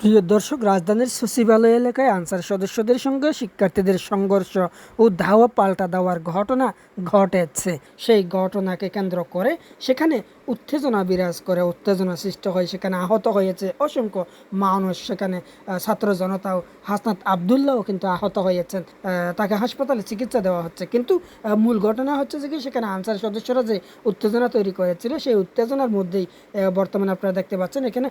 প্রিয় দর্শক, রাজধানীর সচিবালয় এলাকায় আনসার সদস্যদের সঙ্গে শিক্ষার্থীদের সংঘর্ষ ও ধাওয়া পাল্টা দেওয়ার ঘটনা ঘটেছে। সেই ঘটনাকে কেন্দ্র করে সেখানে উত্তেজনা বিরাজ করে, উত্তেজনা সৃষ্টি হয়, সেখানে আহত হয়েছে অসংখ্য মানুষ। সেখানে ছাত্র জনতাও, হাসনাত আবদুল্লাহও কিন্তু আহত হয়েছেন। তাকে হাসপাতালে চিকিৎসা দেওয়া হচ্ছে। কিন্তু মূল ঘটনা হচ্ছে যে কি, সেখানে আনসার সদস্যরা যে উত্তেজনা তৈরি করেছিল, সেই উত্তেজনার মধ্যেই বর্তমানে আপনারা দেখতে পাচ্ছেন, এখানে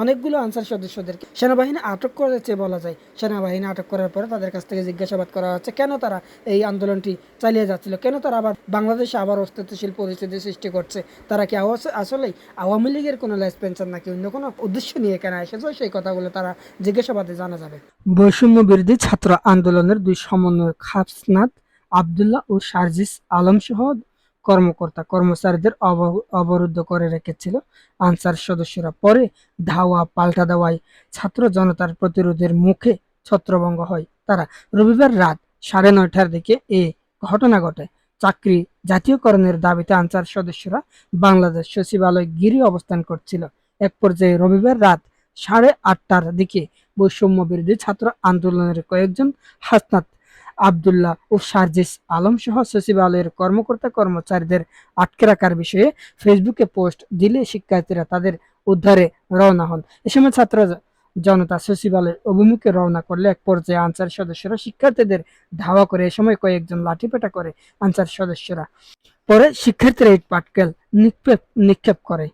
অনেকগুলো আনসার সদস্যদেরকে সেনাবাহিনী আটক করেছে বলা যায়। সেনাবাহিনী আটক করার পরে তাদের কাছ থেকে জিজ্ঞাসাবাদ করা হচ্ছে, কেন তারা এই আন্দোলনটি চালিয়ে যাচ্ছিল? কেন তারা আবার বাংলাদেশে আবার অস্তিত্বশীল পরিস্থিতি সৃষ্টি করছে? তারা কি আসলেই আওয়ামী লীগের কোনো লেস পেনশন নাকি অন্য কোনো উদ্দেশ্য নিয়ে কেন এসেছে? সেই কথাগুলো তারা জিজ্ঞাসাবাদে জানা যাবে। বৈষম্য বিরোধী ছাত্র আন্দোলনের দুই সমন্বয়ক হাফসনাথ আবদুল্লাহ ও সার্জিস আলম সহ কর্মকর্তা কর্মচারীদের অব- অবরুদ্ধ করে রেখেছিল। আনসার সদস্যরা পরে ধাওয়া পাল্টা দেওয়ায় ছাত্র জনতার প্রতিরোধের মুখে ছত্রভঙ্গ হয়। তারা রবিবার রাত সাড়ে নয়টার দিকে এ ঘটনা ঘটে। চাকরি জাতীয়করণের দাবিতে আনসার সদস্যরা বাংলাদেশ সচিবালয় গিরি অবস্থান করছিল। এক পর্যায়ে রবিবার রাত সাড়ে আটটার দিকে বৈষম্য বিরোধী ছাত্র আন্দোলনের কয়েকজন হাসনাত আবদুল্লাহ ও সার্জিস আলম সহ সচিবালয়ের কর্মকর্তা কর্মচারীদের আটকে রাখার বিষয়ে ফেসবুকে পোস্ট দিলে শিক্ষার্থীরা তাদের উদ্ধারে রওনা হন। এ সময় ছাত্র জনতা সচিবালয়ের অভিমুখে রওনা করলে এক পর্যায়ে আনসার সদস্যরা শিক্ষার্থীদের ধাওয়া করে এ সময় কয়েকজন লাঠিপেটা করে আনসার সদস্যরা। পরে শিক্ষার্থীরা ইট পাটকেল নিক্ষেপ নিক্ষেপ করে।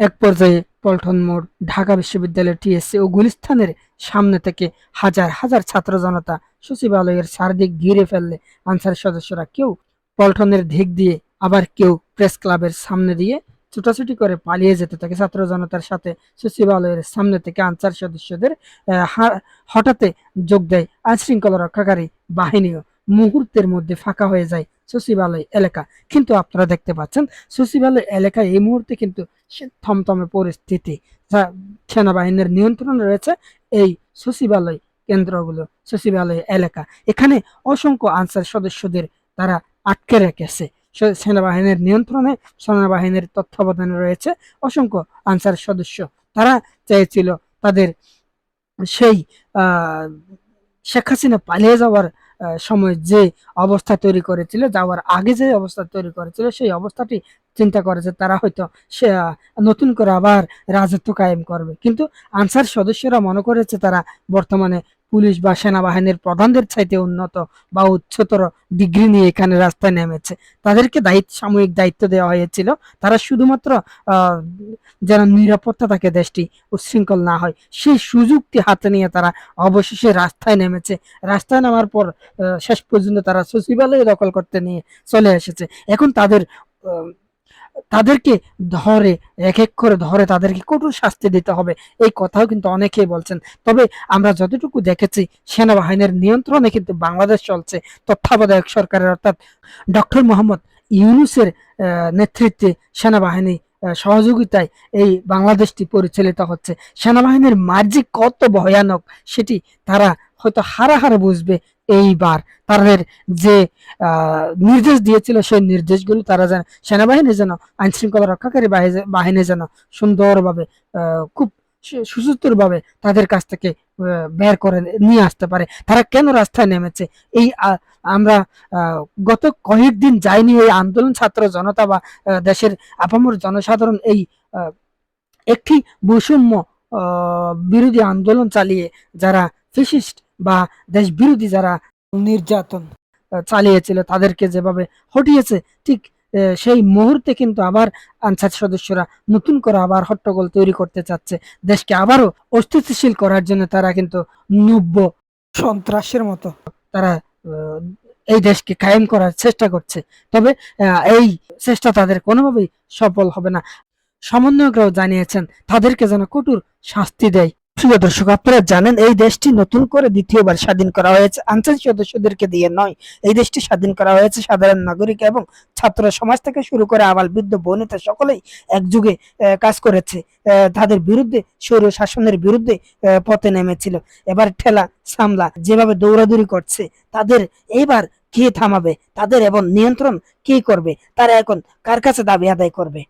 এক পর্যায়ে পল্টন মোড়, ঢাকা বিশ্ববিদ্যালয়ের টিএসসি ও গুলিস্তানের সামনে থেকে হাজার হাজার ছাত্র জনতা সচিবালয়ের চারদিক ঘিরে ফেললে আনসার সদস্যরা কেউ পল্টনের দিক দিয়ে আবার কেউ প্রেস ক্লাবের সামনে দিয়ে ছুটাছুটি করে পালিয়ে যেতে থাকে। ছাত্র জনতার সাথে সচিবালয়ের সামনে থেকে আনসার সদস্যদের আহ, হা- হঠাৎ যোগ দেয় আইনশৃঙ্খলা রক্ষাকারী বাহিনীও। মুহূর্তের মধ্যে ফাঁকা হয়ে যায় সচিবালয় এলাকা। কিন্তু আপনারা দেখতে পাচ্ছেন সচিবালয় এলাকায় এই মুহূর্তে কিন্তু থমথমে পরিস্থিতি। সেনাবাহিনীর নিয়ন্ত্রণে রয়েছে এই সচিবালয় কেন্দ্রগুলো, সচিবালয়, এলাকা। এখানে অসংখ্য আনসার সদস্যদের তারা আটকে রেখেছে। সেনাবাহিনীর নিয়ন্ত্রণে সেনাবাহিনীর তত্ত্বাবধানে রয়েছে অসংখ্য আনসার সদস্য। তারা চেয়েছিল তাদের সেই শেখ হাসিনা পালিয়ে যাওয়ার সময় যে অবস্থা তৈরি করেছিল, যাওয়ার আগে যে অবস্থা তৈরি করেছিল, সেই অবস্থাটি চিন্তা করেছে তারা হয়তো সে নতুন করে আবার রাজত্ব কায়েম করবে। কিন্তু আনসার সদস্যরা মনে করেছে তারা বর্তমানে পুলিশ বা সেনাবাহিনীর প্রধানদের চাইতে উন্নত বা উচ্চতর ডিগ্রি নিয়ে এখানে রাস্তায় নেমেছে। তাদেরকে দায়িত্ব, সাময়িক দায়িত্ব দেওয়া হয়েছিল। তারা শুধুমাত্র যেন নিরাপত্তা থাকে দেশটি উচ্ছৃঙ্খল না হয়, সেই সুযোগটি হাতে নিয়ে তারা অবশেষে রাস্তায় নেমেছে। রাস্তায় নামার পর শেষ পর্যন্ত তারা সচিবালয় দখল করতে নিয়ে চলে এসেছে। এখন তাদের তাদেরকে ধরে এক এক করে ধরে তাদেরকে কঠোর শাস্তি দিতে হবে। এই কথাও কিন্তু অনেকেই বলছেন। তবে আমরা যতটুকু দেখেছি, সেনাবাহিনীর নিয়ন্ত্রণে কিন্তু বাংলাদেশ চলছে। তত্ত্বাবধায়ক সরকারের অর্থাৎ ডক্টর মোহাম্মদ ইউনুসের নেতৃত্বে সেনাবাহিনী সহযোগিতায় এই বাংলাদেশটি পরিচালিত হচ্ছে। সেনাবাহিনীর মার্জি কত ভয়ানক, সেটি তারা হয়তো হারা হারাহারে বুঝবে এইবার। তাদের যে নির্দেশ দিয়েছিল সেই নির্দেশগুলো তারা যেন, সেনাবাহিনী যেন আইন শৃঙ্খলা রক্ষাকারী বাহি- বাহিনী যেন সুন্দরভাবে খুব সুসূত্র ভাবে তাদের কাছ থেকে বের করে নিয়ে আসতে পারে। তারা কেন রাস্তায় নেমেছে? এই আমরা গত কয়েকদিন যাইনি এই আন্দোলন ছাত্র জনতা বা দেশের আপামর জনসাধারণ এই একটি বৈষম্য বিরোধী আন্দোলন চালিয়ে যারা ফেসিস্ট বা দেশ বিরোধী যারা নির্যাতন চালিয়েছিল তাদেরকে যেভাবে হটিয়েছে, ঠিক সেই মুহূর্তে কিন্তু আবার আনসার সদস্যরা নতুন করে আবার হট্টগোল তৈরি করতে চাচ্ছে। দেশকে আবারও অস্থিতিশীল করার জন্য তারা কিন্তু নব্য সন্ত্রাসের মতো তারা এই দেশকে কায়েম করার চেষ্টা করছে। তবে এই চেষ্টা তাদের কোনোভাবেই সফল হবে না। সমন্বয়করাও জানিয়েছেন, তাদেরকে যেন কঠোর শাস্তি দেয়। প্রিয় দর্শক, আপনারা জানেন এই দেশটি নতুন করে দ্বিতীয়বার স্বাধীন করা হয়েছে। আঞ্চলিক সদস্যদেরকে দিয়ে নয়, এই দেশটি স্বাধীন করা হয়েছে সাধারণ নাগরিক এবং ছাত্র সমাজ থেকে শুরু করে আবাল, বৃদ্ধ বনিতা সকলেই একযুগে কাজ করেছে। তাদের বিরুদ্ধে সৌর শাসনের বিরুদ্ধে পথে নেমেছিল। এবার ঠেলা, সামলা যেভাবে দৌড়াদৌড়ি করছে, তাদের এইবার কে থামাবে? তাদের এবং নিয়ন্ত্রণ কে করবে? তারা এখন কার কাছে দাবি আদায় করবে?